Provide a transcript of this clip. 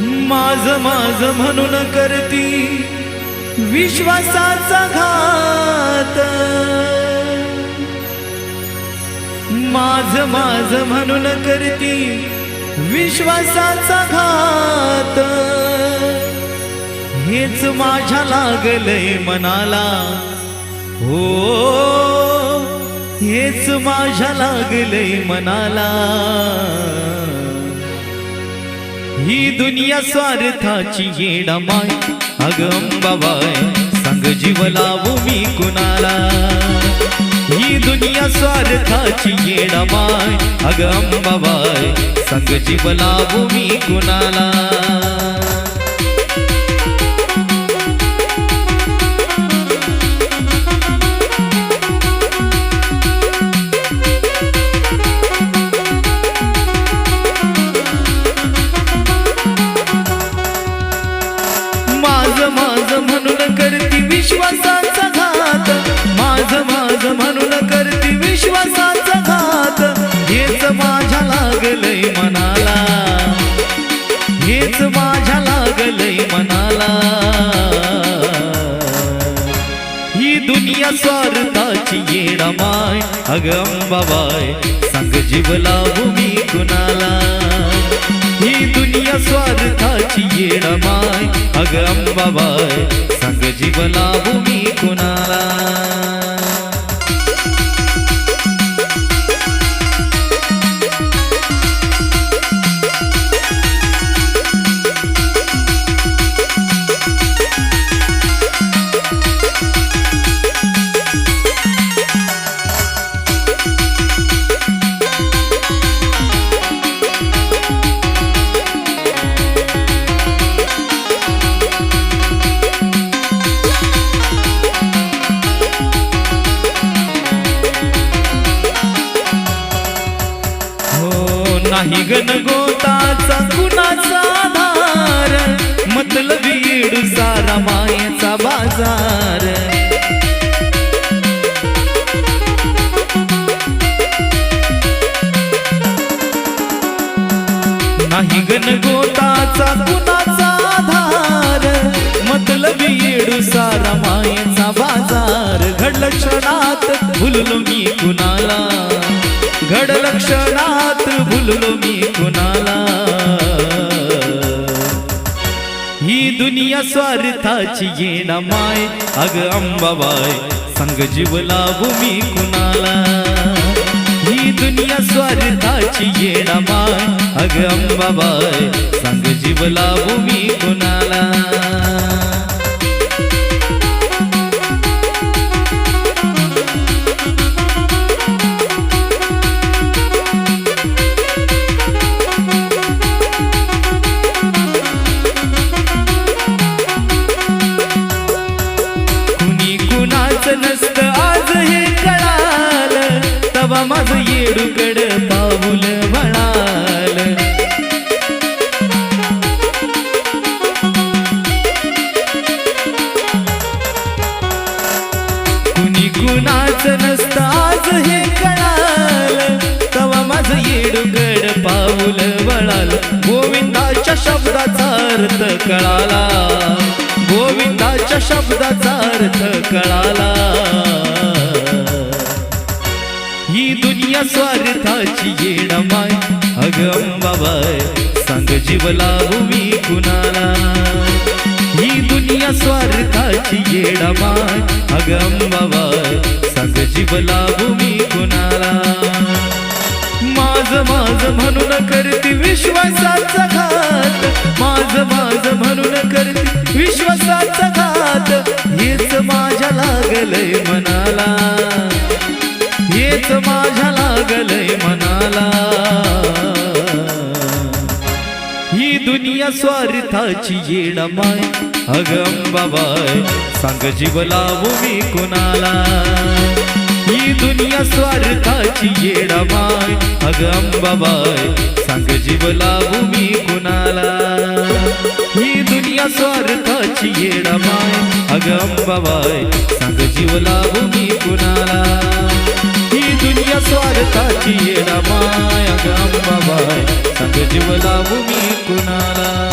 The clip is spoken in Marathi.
माझ माझ म्हणून करती विश्वासाचा घात. माझ माझ म्हणून करती विश्वासाचा घात. हेच माझ्या लागलंय मनाला. हो हेच माझ्या लागलंय मनाला. ही दुनिया स्वार्थाची येडा माय अग संग जीव लावू मी कुणाला? ही दुनिया स्वार्थाची येडा अगंबाबाय अग संग जीव लावू मी कुणाला? अग अंबाबाय संग जीव लावू मी कुणाला? ही दुनिया स्वार्थाची येण माय अग अंबाबाय संग जीव लावू मी कुणाला? नाही गन गोताचा कुणाचा आधार? मतलब येडू सारा मायाचा बाजार. नाही गन गोताचा कुणाचा आधार? मतलब येडू सारा मायाचा बाजार. घडलं क्षणात भुललो मी कुणाला? घड लक्षणात भुललो मी कुणाला. ही दुनिया स्वार्थाची येणा माय अग अंबाबाय संग जीव लावू मी कुणाला. ही दुनिया स्वार्थाची येणा माय अग अंबाबाय संग जीव लावू मी कुणाला. माझ पाऊल म्हणाल. कुणी कुणाच नसताच हे कळाल. तवा माझ येडूकड पाऊल वळाल गोविंदाच्या शब्दाचा अर्थ कळाला. गोविंदाच्या शब्दाचा अर्थ कळाला. स्वार्थाची येडमाय अग अंबाबाय सांग जीव लावू कुणाला? ही दुनिया स्वार्थाची येडमाय अग अंबाबाय सांग जीव लावू कुणाला? माझ माझ म्हणून करती विश्वासाचा घात माझ माझ म्हणून करती विश्वासाचा घात हेच माझ्या लागलंय मनाला. हेच माझ्या मनाला ही दुनिया स्वार्थाची येणा माय अगम बाबाय सांग जीव लावू मी कुणाला. ही दुनिया स्वार्थाची येडा माय अगम बाबाय सांग जीव लावू मी कुणाला. ही दुनिया स्वार्थाची येडा माय अगम बाबाय सांग जीव लावू मी कुणाला. या स्वार्थाची येडा माय अग अंबाबाय सांग जीव लावू मी कुणाला